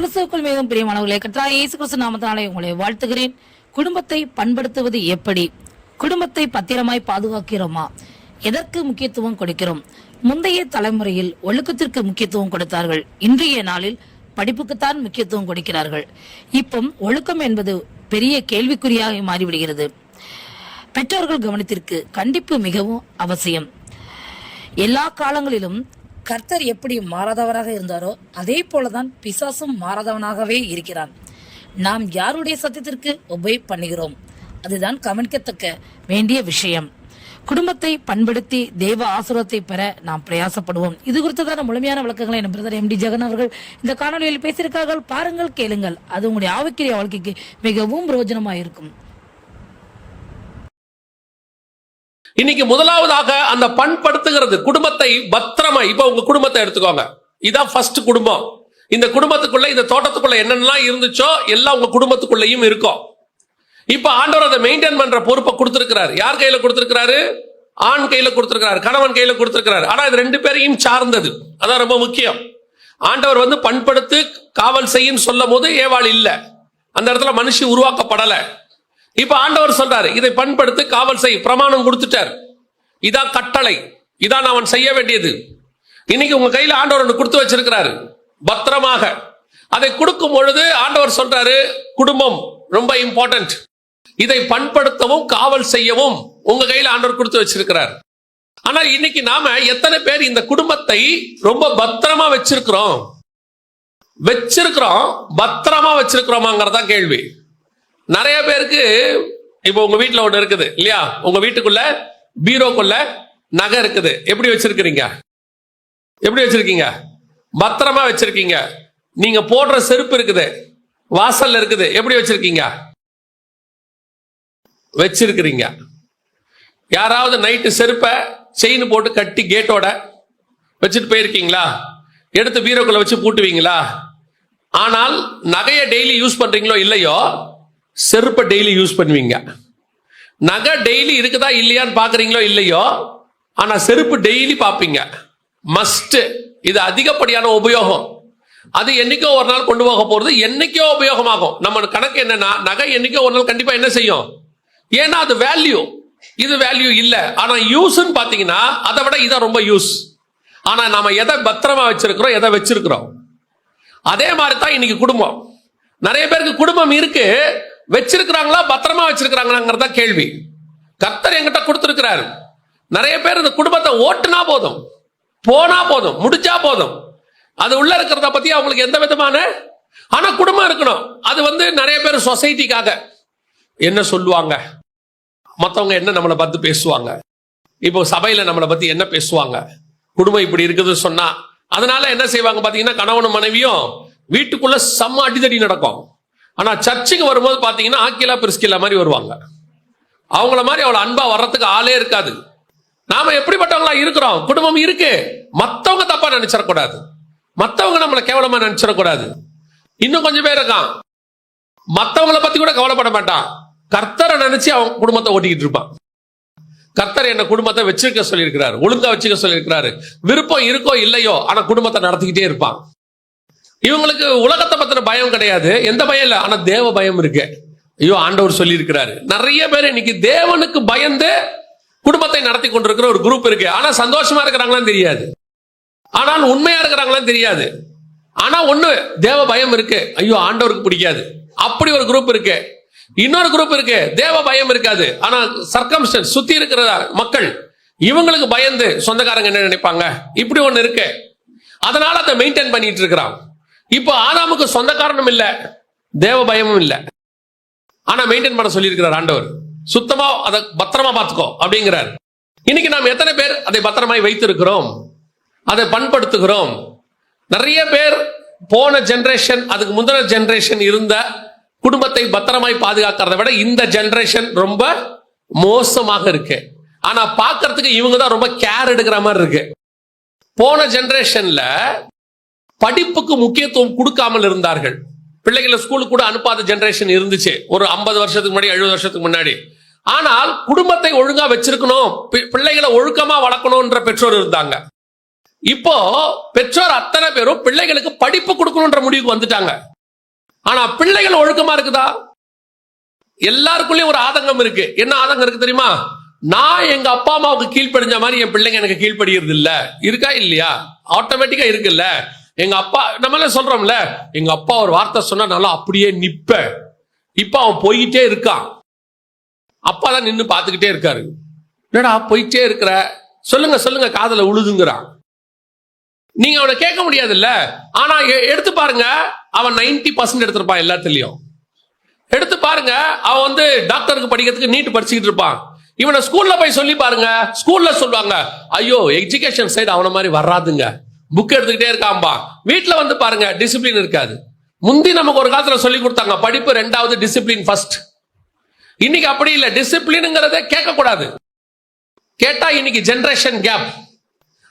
பிரியமானவர்களே கற்றா இயேசு கிறிஸ்து நாமத்தினாலே உங்களை வாழ்த்துகிறேன். குடும்பத்தை பண்படுத்துவது எப்படி? குடும்பத்தை பத்திரமாய் பாதுகாக்கிறோமா? எதற்கு முக்கியத்துவம் கொடுக்கிறோம்? முந்தைய தலைமுறையில் ஒழுக்கத்திற்கு முக்கியத்துவம் கொடுத்தார்கள். இன்றைய நாளில் படிப்புக்குத்தான் முக்கியத்துவம் கொடுக்கிறார்கள். இப்போ ஒழுக்கம் என்பது பெரிய கேள்விக்குறியாக மாறிவிடுகிறது. பெற்றோர்கள் கவனத்திற்கு கண்டிப்பு மிகவும் அவசியம். எல்லா காலங்களிலும் கர்த்தர் எப்படி மாறாதவராக இருந்தாரோ அதே போலதான் பிசாசும் மாறாதவனாகவே இருக்கிறான். நாம் யாருடைய சத்தியத்திற்கு ஒபே பண்ணுகிறோம்? அதுதான் கவனிக்கத்தக்க வேண்டிய விஷயம். குடும்பத்தை பண்படுத்தி தேவ ஆசுரத்தை பெற நாம் பிரயாசப்படுவோம். இது குறித்ததான முழுமையான விளக்கங்களை என் பிரதர் எம் டி ஜெகன் அவர்கள் இந்த காணொலியில் பேசியிருக்கார்கள். பாருங்கள் கேளுங்கள். அது உங்களுடைய ஆவிக்கிரிய வாழ்க்கைக்கு மிகவும் பிரயோஜனமாக இருக்கும் இன்னைக்கு முதலாவதாக அந்த பண்படுத்துகிறது குடும்பத்தை பத்திரமா இப்ப உங்க குடும்பத்தை எடுத்துக்கோங்க. இதான் ஃபர்ஸ்ட் குடும்பம். இந்த குடும்பத்துக்குள்ள இந்த தோட்டத்துக்குள்ள என்னென்னலாம் இருந்துச்சோ எல்லாம் உங்க குடும்பத்துக்குள்ளேயும் இருக்கும். இப்ப ஆண்டவர் அதை மெயின்டைன் பண்ற பொறுப்பை கொடுத்திருக்கிறார். யார் கையில கொடுத்திருக்கிறாரு? ஆண் கையில கொடுத்திருக்கிறார் கணவன் கையில கொடுத்திருக்கிறார். ஆனா இது ரெண்டு பேரையும் சார்ந்தது. அதான் ரொம்ப முக்கியம். ஆண்டவர் வந்து பண்படுத்து காவல் செய்யும் சொல்லும் போது ஏவாள் இல்லை. அந்த இடத்துல மனுஷி உருவாக்கப்படலை. இப்ப ஆண்டவர் சொல்றாரு இதை பண்படுத்து காவல் செய் பிரமாணம் கொடுத்துட்டார். இதான் கட்டளை இதான் அவன் செய்ய வேண்டியது. இன்னைக்கு உங்க கையில ஆண்டவர் ஒன்று கொடுத்து வச்சிருக்கிறாரு பத்திரமாக. அதை கொடுக்கும் பொழுது ஆண்டவர் சொல்றாரு குடும்பம் ரொம்ப இம்பார்ட்டன்ட் இதை பண்படுத்தவும் காவல் செய்யவும் உங்க கையில ஆண்டவர் கொடுத்து வச்சிருக்கிறார். ஆனால் இன்னைக்கு நாம எத்தனை பேர் இந்த குடும்பத்தை ரொம்ப பத்திரமா வச்சிருக்கிறோம்? வச்சிருக்கிறோம் பத்திரமா வச்சிருக்கிறோமாங்கிறதா கேள்வி. நிறைய பேருக்கு இப்போ உங்க வீட்டுல ஒண்ணு இருக்குது இல்லையா? உங்க வீட்டுக்குள்ள பீரோக்குள்ள நகை இருக்குது. எப்படி வச்சிருக்கிறீங்க? எப்படி வச்சிருக்கீங்க? பத்திரமா வச்சிருக்கீங்க. நீங்க போடுற செருப்பு இருக்குது. வாசல்ல இருக்குது. எப்படி வச்சிருக்கீங்க? வச்சிருக்கிறீங்க. யாராவது நைட்டு செருப்பை செயின் போட்டு கட்டி கேட்டோட வச்சுட்டு போயிருக்கீங்களா? எடுத்து பீரோக்குள்ள வச்சு பூட்டுவீங்களா? ஆனால் நகையை டெய்லி யூஸ் பண்றீங்களோ இல்லையோ செருப்பை டெய்லி யூஸ் பண்ணுவீங்க. நகை டெய்லி இருக்குதா இல்லையான்னு பாக்குறீங்களோ இல்லையோ ஆனா செருப்பு டெய்லி பார்ப்பீங்க மஸ்ட் இது அதிகப்படியான உபயோகம். அது என்னைக்கோ ஒரு நாள் கொண்டு போக போறது என்னைக்கோ உபயோகமாகும். நம்ம கணக்கு என்னன்னா நகை என்னைக்கோ ஒரு நாள் கண்டிப்பா என்ன செய்யும்? ஏன்னா அது வேல்யூ இது வேல்யூ இல்ல. ஆனா யூஸ்ன்னு பாத்தீங்கன்னா அதை விட இதான் ரொம்ப யூஸ் ஆனா நாம எதை பத்திரமா வச்சிருக்கிறோம் எதை வச்சிருக்கிறோம்? அதே மாதிரி தான் இன்னைக்கு குடும்பம். நிறைய பேருக்கு குடும்பம் இருக்கு. வச்சிருக்கிறாங்களா? பத்திரமா வச்சிருக்கிறாங்களாங்கிறதா கேள்வி. கர்த்தர் என்கிட்ட கொடுத்துருக்கிறாரு. நிறைய பேர் இந்த குடும்பத்தை ஓட்டுனா போதும். போனா போதும். முடிச்சா போதும். அது உள்ள இருக்கிறத பத்தி அவங்களுக்கு எந்த விதமான ஆனா குடும்பம் இருக்கணும். அது வந்து நிறைய பேர் சொசைட்டிக்காக என்ன சொல்லுவாங்க? மத்தவங்க என்ன நம்மளை பார்த்து பேசுவாங்க? இப்போ சபையில நம்மளை பத்தி என்ன பேசுவாங்க? குடும்பம் இப்படி இருக்குது சொன்னா அதனால என்ன செய்வாங்க பாத்தீங்கன்னா கணவனும் மனைவியும் வீட்டுக்குள்ள செம்ம அடிதடி நடக்கும். ஆனா சர்ச்சுக்கு வரும்போது பார்த்தீங்கன்னா ஆக்கிலா பிரிஸ்கிலா மாதிரி வருவாங்க. அவங்கள மாதிரி அவளை அன்பா வர்றதுக்கு ஆளே இருக்காது. நாம எப்படிப்பட்டவங்களா இருக்கிறோம்? குடும்பம் இருக்கு. மத்தவங்க தப்பா நினைச்சிடக்கூடாது. மத்தவங்க நம்மளை கேவலமா நினைச்சிடக்கூடாது. இன்னும் கொஞ்சம் பேர் இருக்கான். மத்தவங்கள பத்தி கூட கவலைப்பட மாட்டான். கர்த்தரை நினைச்சு அவன் குடும்பத்தை ஓட்டிக்கிட்டு இருப்பான். கர்த்தர் என்ன குடும்பத்தை வச்சிருக்க சொல்லியிருக்கிறாரு. ஒழுங்கா வச்சுக்க சொல்லியிருக்கிறாரு. விருப்பம் இருக்கோ இல்லையோ ஆனா குடும்பத்தை நடத்திக்கிட்டே இருப்பான். இவங்களுக்கு உலகத்தை பத்தின பயம் கிடையாது. எந்த பயம் இல்லை. ஆனா தேவ பயம் இருக்கு. ஐயோ ஆண்டவர் சொல்லி இருக்கிறாரு நிறைய பேர் இன்னைக்கு தேவனுக்கு பயந்து குடும்பத்தை நடத்தி கொண்டிருக்கிற ஒரு குரூப் இருக்கு. ஆனா சந்தோஷமா இருக்கிறாங்களான்னு தெரியாது. ஆனால் உண்மையா இருக்கிறாங்களான்னு தெரியாது. ஆனா ஒண்ணு தேவ பயம் இருக்கு. ஐயோ ஆண்டவருக்கு பிடிக்காது. அப்படி ஒரு குரூப் இருக்கு. இன்னொரு குரூப் இருக்கு. தேவ பயம் இருக்காது. ஆனா சர்க்கம்ஸ்டன்ஸ் சுத்தி இருக்கிற மக்கள் இவங்களுக்கு பயந்து சொந்தக்காரங்க என்ன நினைப்பாங்க? இப்படி ஒண்ணு இருக்கு. அதனால அதை மெயின்டைன் பண்ணிட்டு இருக்கிறான். இப்போ ஆதாமுக்கு சொந்தக்காரனும் இல்ல தேவ பயமும் இல்ல. ஆனா மெயின்டைன் பண்ண சொல்லியிருக்கிறார் ஆண்டவர். சுத்தமா அதை பத்திரமா பார்த்துக்கோ அப்படிங்கிறார். இன்னைக்கு நாம் எத்தனை பேர் அதை பத்திரமாய் வைத்திருக்கிறோம்? அதை பண்படுத்துகிறோம்? நிறைய பேர் போன ஜென்ரேஷன் அதுக்கு முந்தின ஜென்ரேஷன் இருந்த குடும்பத்தை பத்திரமாய் பாதுகாக்கிறத விட இந்த ஜென்ரேஷன் ரொம்ப மோசமாக இருக்கு. ஆனா பார்க்கறதுக்கு இவங்க தான் ரொம்ப கேர் எடுக்கிற மாதிரி இருக்கு. போன ஜென்ரேஷன்ல படிப்புக்கு முக்கியத்துவம் கொடுக்காமல் இருந்தார்கள். பிள்ளைகளை ஸ்கூலுக்கு கூட அனுப்பாத ஜெனரேஷன் இருந்துச்சு. ஒரு ஐம்பது வருஷத்துக்கு முன்னாடி எழுபது வருஷத்துக்கு முன்னாடி. ஆனால் குடும்பத்தை ஒழுங்கா வச்சிருக்கணும். பி- பிள்ளைகளை ஒழுக்கமா வளர்க்கணும்ன்ற பெற்றோர் இருந்தாங்க. இப்போ பெற்றோர் அத்தனை பேரும் பிள்ளைகளுக்கு படிப்பு கொடுக்கணும்ன்ற முடிவுக்கு வந்துட்டாங்க. ஆனா பிள்ளைகள் ஒழுக்கமா இருக்குதா? எல்லாருக்குள்ளயும் ஒரு ஆதங்கம் இருக்கு. என்ன ஆதங்கம் இருக்கு தெரியுமா? நான் எங்க அப்பா அம்மாவுக்கு கீழ்ப்படிஞ்ச மாதிரி என் பிள்ளைங்க எனக்கு கீழ்ப்படிகிறது இல்ல இருக்கா இல்லையா? ஆட்டோமேட்டிக்கா இருக்குல்ல. எங்க அப்பா நம்மள சொல்றோம்ல எங்க அப்பா ஒரு வார்த்தை சொன்னா நல்லா அப்படியே நிப்பேன் இப்ப அவன் போய்கிட்டே இருக்கான். அப்பா தான் நின்று பார்த்துக்கிட்டே இருக்காரு. என்னடா போயிட்டே இருக்கிற? சொல்லுங்க சொல்லுங்க காதல உழுதுங்கிறான். நீங்க அவனை கேட்க முடியாதுல்ல? ஆனா எ- எடுத்து பாருங்க அவன் 90% பர்சன்ட் எடுத்திருப்பான் எல்லாத்துலயும். எடுத்து பாருங்க அவன் வந்து டாக்டருக்கு படிக்கிறதுக்கு நீட் படிச்சுக்கிட்டு இருப்பான். இவனை ஸ்கூல்ல போய் சொல்லி பாருங்க ஸ்கூல்ல சொல்லுவாங்க ஐயோ எஜுகேஷன் சைடு அவனை மாதிரி வராதுங்க. புக் எடுத்துக்கிட்டே இருக்காம்பா. வீட்டில் வந்து பாருங்க டிசிப்ளின் இருக்காது. முந்தி நமக்கு ஒரு காலத்தில் சொல்லி கொடுத்தாங்க படிப்பு ரெண்டாவது டிசிப்ளின் ஃபர்ஸ்ட் இன்னைக்கு அப்படி இல்லை. டிசிப்ளினுங்கிறத கேட்கக்கூடாது. கேட்டா இன்னைக்கு ஜென்ரேஷன் கேப்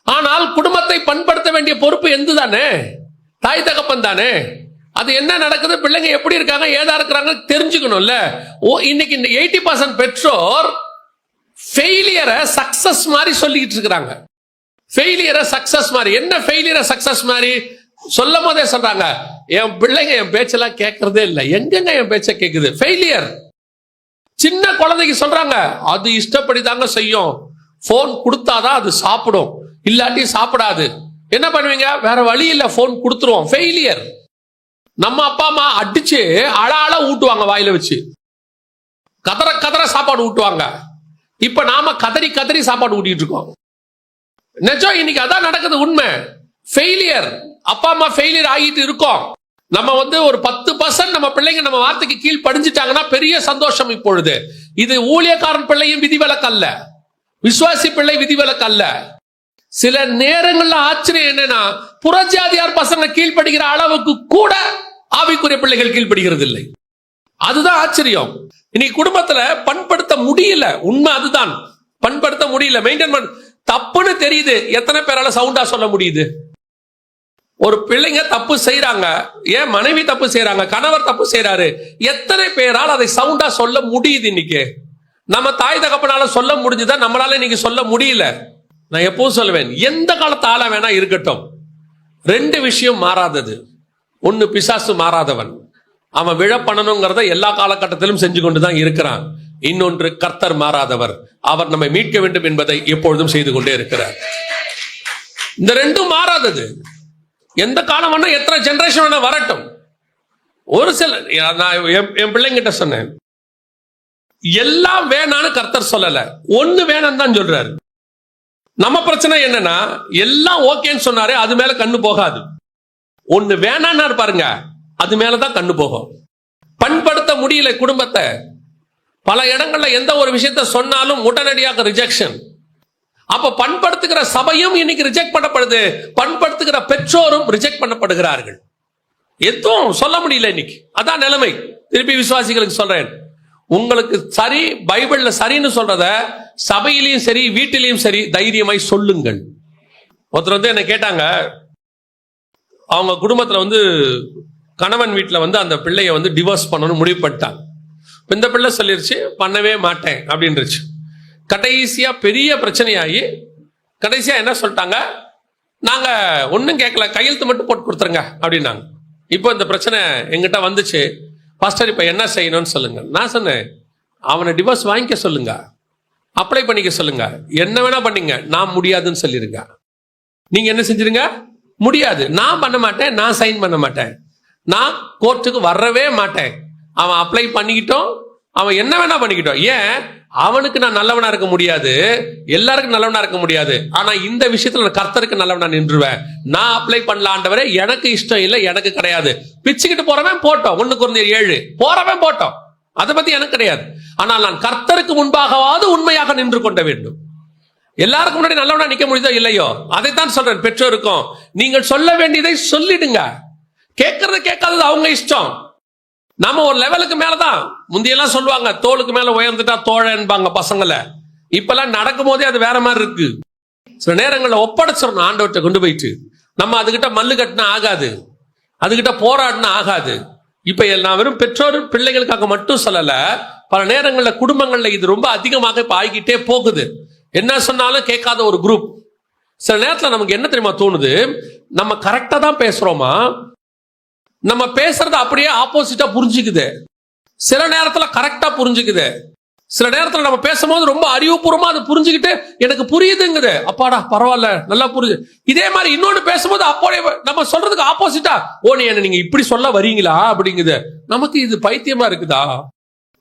ஆனால் குடும்பத்தை பண்படுத்த வேண்டிய பொறுப்பு எந்த தானே தாய் தகப்பன் தானே? அது என்ன நடக்குது? பிள்ளைங்க எப்படி இருக்காங்க? ஏதா இருக்கிறாங்க? தெரிஞ்சுக்கணும்ல. ஓ இன்னைக்கு இந்த எயிட்டி பர்சன்ட் பெற்றோர் ஃபெயிலியரை சக்சஸ் மாதிரி சொல்லிக்கிட்டு இருக்கிறாங்க. ஃபெயிலியரை சக்சஸ் மாதிரி. என்ன ஃபெயிலியரை சக்சஸ் மாதிரி? சொல்லும் போதே சொல்றாங்க. என் பிள்ளைங்க என் பேச்செல்லாம் கேட்கறதே இல்லை. எங்கெங்க என் பேச்சை கேட்குது ஃபெயிலியர் சின்ன குழந்தைக்கு சொல்றாங்க. அது இஷ்டப்படி தாங்க செய்யும். ஃபோன் கொடுத்தாதான் அது சாப்பிடும். இல்லாட்டி சாப்பிடாது. என்ன பண்ணுவீங்க? வேற வழி இல்ல. ஃபோன் கொடுத்துருவோம். ஃபெயிலியர் நம்ம அப்பா அம்மா அடிச்சு அழ அழ ஊட்டுவாங்க வாயில வச்சு. கதற கதற சாப்பாடு ஊட்டுவாங்க. இப்ப நாம கதறி கதறி சாப்பாடு ஊட்டிட்டு இருக்கோம். நிஜம் இன்னைக்கு அதான் நடக்குது உண்மை. ஃபெயிலியர் அப்பா அம்மா ஃபெயிலியர் ஆகிட்டு இருக்கோம். நம்ம வந்து ஒரு பத்து பர்சன்ட் நம்ம பிள்ளைங்க நம்ம வார்த்தைக்கு கீழ் படிஞ்சிட்டாங்கன்னா பெரிய சந்தோஷம் இப்பொழுது. இது ஊழியக்காரன் பிள்ளையும் விதிவிலக்கு அல்ல விசுவாசி பிள்ளை விதிவிலக்கு அல்ல சில நேரங்கள்ல ஆச்சரியம் என்னன்னா புறஜாதியார் பசங்க கீழ்ப்படுகிற அளவுக்கு கூட ஆவிக்குரிய பிள்ளைகள் கீழ்ப்படுகிறது இல்லை அதுதான் ஆச்சரியம். இன்னைக்கு குடும்பத்துல பண்படுத்த முடியல. உண்மை அதுதான். பண்படுத்த முடியல. மெயின்டைன் பண்ண தப்புன்னு தெரியுது. எத்தனை பேரால சவுண்டா சொல்ல முடியுது? ஒரு பிள்ளைங்க தப்பு செய்யறாங்க ஏன் மனைவி தப்பு செய்யறாங்க கணவர் தப்பு செய்யறாரு எத்தனை பேரால் அதை சவுண்டா சொல்ல முடியுது இன்னைக்கு? நம்ம தாய் தகப்பனால சொல்ல முடிஞ்சுதா? நம்மளால இன்னைக்கு சொல்ல முடியல. நான் எப்பவும் சொல்லுவேன் எந்த காலத்து ஆளா வேணா இருக்கட்டும். ரெண்டு விஷயம் மாறாதது. ஒன்னு பிசாசு மாறாதவன். அவன் விழ பண்ணணுங்கிறத எல்லா காலகட்டத்திலும் செஞ்சு கொண்டு தான் இருக்கிறான். இன்னொன்று கர்த்தர் மாறாதவர். அவர் நம்மை மீட்க வேண்டும் என்பதை எப்பொழுதும் செய்து கொண்டே இருக்கிறார். இந்த ரெண்டும் மாறாதது. எந்த காலம் வேணா எத்தனை ஜெனரேஷன் வேணா வரட்டும். ஒரு சில நான் என் என் பிள்ளைங்கிட்ட சொன்னேன். எல்லாம் வேணான்னு கர்த்தர் சொல்லல. ஒண்ணு வேணாம் தான் சொல்றாரு. நம்ம பிரச்சனை என்னன்னா எல்லாம் ஓகேன்னு சொன்னாரு அது மேல கண்ணு போகாது. ஒண்ணு வேணான்னா பாருங்க அது மேலதான் கண்ணு போகும். பண்படுத்த முடியல குடும்பத்தை. பல இடங்களில் எந்த ஒரு விஷயத்த சொன்னாலும் உடனடியாக ரிஜெக்ஷன் அப்ப பண்படுத்துகிற சபையும் இன்னைக்கு ரிஜெக்ட் பண்ணப்படுது. பண்படுத்துகிற பெற்றோரும் ரிஜெக்ட் பண்ணப்படுகிறார்கள். எதுவும் சொல்ல முடியல இன்னைக்கு. அதான் நிலைமை. திருப்பி விசுவாசிகளுக்கு சொல்றேன். உங்களுக்கு சரி பைபிள்ல சரின்னு சொல்றத சபையிலையும் சரி வீட்டிலையும் சரி தைரியமாய் சொல்லுங்கள். ஒருத்தர் வந்து என்ன கேட்டாங்க அவங்க குடும்பத்துல வந்து கணவன் வீட்டில் வந்து அந்த பிள்ளைய வந்து டிவோர்ஸ் பண்ணணும்னு முடிவு பண்ணிட்டாங்க. இந்த பிள்ளை சொல்லிருச்சு பண்ணவே மாட்டேன் அப்படின்றச்சு. கடைசியா பெரிய பிரச்சனையாகி கடைசியா என்ன சொல்லிட்டாங்க? நாங்க ஒன்றும் கேட்கல கையெழுத்து மட்டும் போட்டு கொடுத்துருங்க அப்படின்னாங்க. இப்போ இந்த பிரச்சனை எங்கிட்ட வந்துச்சு. பாஸ்டர் இப்போ என்ன செய்யணும்னு சொல்லுங்க. நான் சொன்னேன் அவனை டிவோர்ஸ் வாங்கிக்க சொல்லுங்க. அப்ளை பண்ணிக்க சொல்லுங்க. என்ன வேணா பண்ணீங்க. நான் முடியாதுன்னு சொல்லிருங்க. நீங்க என்ன செஞ்சிருங்க? முடியாது. நான் பண்ண மாட்டேன் நான் சைன் பண்ண மாட்டேன். நான் கோர்ட்டுக்கு வரவே மாட்டேன். அவன் அப்ளை பண்ணிக்கிட்டோம் அவன் என்ன வேணா பண்ணிக்கிட்டோம். ஏன்? அவனுக்கு நான் நல்லவனா இருக்க முடியாது. எல்லாருக்கும் நல்லவனா இருக்க முடியாது. ஆனா இந்த விஷயத்துல நான் கர்த்தருக்கு நல்லவனா நின்றுவேன். நான் அப்ளை பண்ணலாண்டவரே எனக்கு இஷ்டம் இல்லை எனக்கு கிடையாது. பிச்சுக்கிட்டு போறவன் போட்டோம். ஒண்ணுக்கு ஒரு ஏழு. போறவன் போட்டோம். அதை பத்தி எனக்கு கிடையாது. ஆனால் நான் கர்த்தருக்கு முன்பாகவாவது உண்மையாக நின்று கொண்ட வேண்டும். எல்லாருக்கும் முன்னாடி நல்லவனா நிக்க முடியுதோ இல்லையோ? அதைத்தான் சொல்றேன். பெற்றோருக்கும் நீங்கள் சொல்ல வேண்டியதை சொல்லிடுங்க. கேட்கறது கேட்காதது அவங்க இஷ்டம். நம்ம ஒரு லெவலுக்கு மேலதான். முந்தியெல்லாம் சொல்லுவாங்க தோளுக்கு மேல உயர்ந்துட்டா தோழன்பாங்க பசங்களை. இப்பெல்லாம் நடக்கும் போதே அது வேற மாதிரி இருக்கு. சில நேரங்களில் ஒப்படைச்சிடணும் ஆண்டவர்கிட்ட கொண்டு போயிட்டு. நம்ம அதுகிட்ட மல்லு கட்டினா ஆகாது. அதுகிட்ட போராடினா ஆகாது. இப்ப நான் வெறும் பெற்றோர் பிள்ளைகளுக்காக மட்டும் சொல்லல பல நேரங்களில் குடும்பங்கள்ல இது ரொம்ப அதிகமாக இப்ப ஆகிக்கிட்டே போகுது. என்ன சொன்னாலும் கேட்காத ஒரு குரூப் சில நேரத்தில் நமக்கு என்ன தெரியுமா தோணுது? நம்ம கரெக்டாக தான் பேசுறோமா? நம்ம பேசுறத அப்படியே ஆப்போசிட்டா புரிஞ்சுக்குது. சில நேரத்துல கரெக்டா புரிஞ்சுக்குது. சில நேரத்துல நம்ம பேசும்போது ரொம்ப அறிவுபூர்வமா அது புரிஞ்சுக்கிட்டு எனக்கு புரியுதுங்குது. அப்பாடா பரவாயில்ல நல்லா புரியுது. இதே மாதிரி இன்னொன்னு பேசும்போது அப்போடைய நம்ம சொல்றதுக்கு ஆப்போசிட்டா ஓ நீ என்ன நீங்க இப்படி சொல்ல வரீங்களா அப்படிங்குது. நமக்கு இது பைத்தியமா இருக்குதா?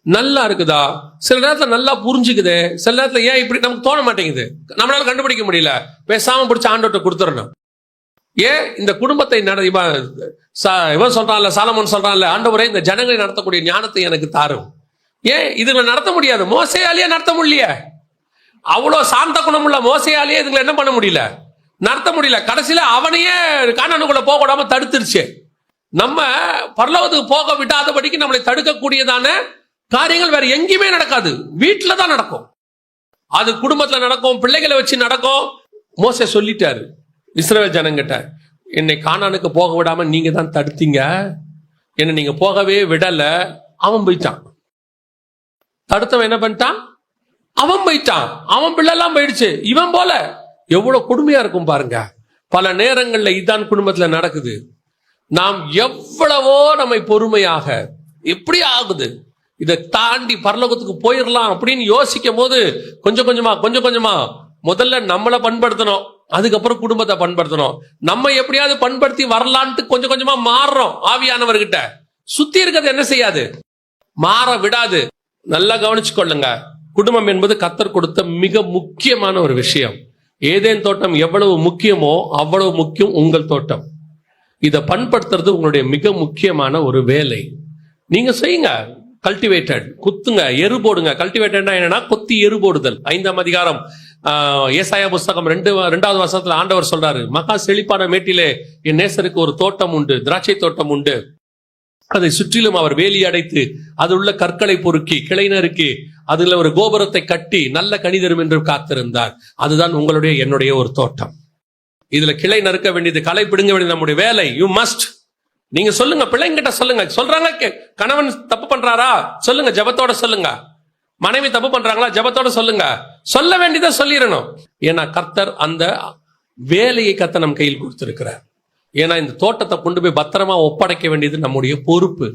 நல்லா இருக்குதா? சில நேரத்துல நல்லா புரிஞ்சுக்குது. சில நேரத்துல ஏன் இப்படி நமக்கு தோண மாட்டேங்குது. நம்மளால கண்டுபிடிக்க முடியல. பேசாம பிடிச்ச ஆண்டோட்ட கொடுத்துடணும் ஏன் இந்த குடும்பத்தை நட இவன் இவன் சொல்றான்ல சாலமோன் சொல்றான்ல ஆண்டவரே இந்த ஜனங்களை நடத்தக்கூடிய ஞானத்தை எனக்கு தாரும். ஏன்? இதுங்களை நடத்த முடியாது. மோசையாலேயே நடத்த முடியலையே. அவ்வளோ சாந்த குணமுள்ள மோசையாலேயே இதுங்களை என்ன பண்ண முடியல? நடத்த முடியல. கடைசியில் அவனையே காணனுக்குள்ள போக விடாம தடுத்துருச்சு. நம்ம பரலோகத்துக்கு போக விடாதபடிக்கு நம்மளை தடுக்கக்கூடியதான காரியங்கள் வேற எங்கேயுமே நடக்காது. வீட்டில் தான் நடக்கும். அது குடும்பத்தில் நடக்கும் பிள்ளைகளை வச்சு நடக்கும். மோசை சொல்லிட்டாரு. இஸ்ரேல் ஜனங்கிட்ட என்னை காணானுக்கு போக விடாம நீங்க தான் தடுத்தீங்க. என்னை நீங்க போகவே விடல. அவன் போயிட்டான். தடுத்தவன் என்ன பண்ணிட்டான்? அவன் போயிட்டான். அவன் பிள்ளைலாம் போயிடுச்சு. இவன் போல. எவ்வளவு கொடுமையா இருக்கும் பாருங்க. பல நேரங்கள்ல இதான் குடும்பத்துல நடக்குது. நாம் எவ்வளவோ நம்மை பொறுமையாக எப்படி ஆகுது. இதை தாண்டி பரலோகத்துக்கு போயிடலாம் அப்படின்னு யோசிக்கும் போது கொஞ்சம் கொஞ்சமா கொஞ்சம் கொஞ்சமா முதல்ல நம்மளை பண்படுத்தணும். அதுக்கப்புறம் குடும்பத்தை பண்படுத்தணும். நம்ம எப்படியாவது பண்படுத்தி வரலான்ட்டு கொஞ்சம் கொஞ்சமா மாறுறோம் ஆவியானவர்கிட்ட. சுத்தி இருக்கிறது என்ன செய்யாது? மாற விடாது. நல்லா கவனிச்சுக்கொள்ளுங்க குடும்பம் என்பது கத்தர் கொடுத்த மிக முக்கியமான ஒரு விஷயம். ஏதேன் தோட்டம் எவ்வளவு முக்கியமோ அவ்வளவு முக்கியம் உங்கள் தோட்டம். இதை பண்படுத்துறது உங்களுடைய மிக முக்கியமான ஒரு வேலை. நீங்க செய்யுங்க. கல்டிவேட்டட் குத்துங்க. எரு போடுங்க. கல்டிவேட்டட்னா என்னன்னா கொத்தி எரு போடுதல். ஐந்தாம் அதிகாரம். ஏசாயா புஸ்தகம் ரெண்டு ரெண்டாவது வருஷத்துல ஆண்டவர் சொல்றாரு மகா செழிப்பான மேட்டிலே என் நேசருக்கு ஒரு தோட்டம் உண்டு திராட்சை தோட்டம் உண்டு. அதை சுற்றிலும் அவர் வேலி அடைத்து அது உள்ள கற்களை பொறுக்கி கிளை நறுக்கி அதுல ஒரு கோபுரத்தை கட்டி நல்ல கனி தரும் என்று காத்திருந்தார். அதுதான் உங்களுடைய என்னுடைய ஒரு தோட்டம். இதுல கிளை நறுக்க வேண்டியது களை பிடுங்க வேண்டியது நம்முடைய வேலை. யூ மஸ்ட் நீங்க சொல்லுங்க பிள்ளைங்கிட்ட சொல்லுங்க. சொல்றாங்க கே- கணவன் தப்பு பண்றாரா? சொல்லுங்க ஜெபத்தோட சொல்லுங்க. மனைவி தப்பு பண்றாங்களா? ஜெபத்தோட சொல்லுங்க. சொல்ல வேண்டியதை சொல்லிடணும். ஏன்னா கர்த்தர் அந்த வேலையை கத்த நம் கையில் கொடுத்திருக்கிறார். ஏன்னா இந்த தோட்டத்தை கொண்டு போய் பத்திரமா ஒப்படைக்க வேண்டியது நம்முடைய பொறுப்பு.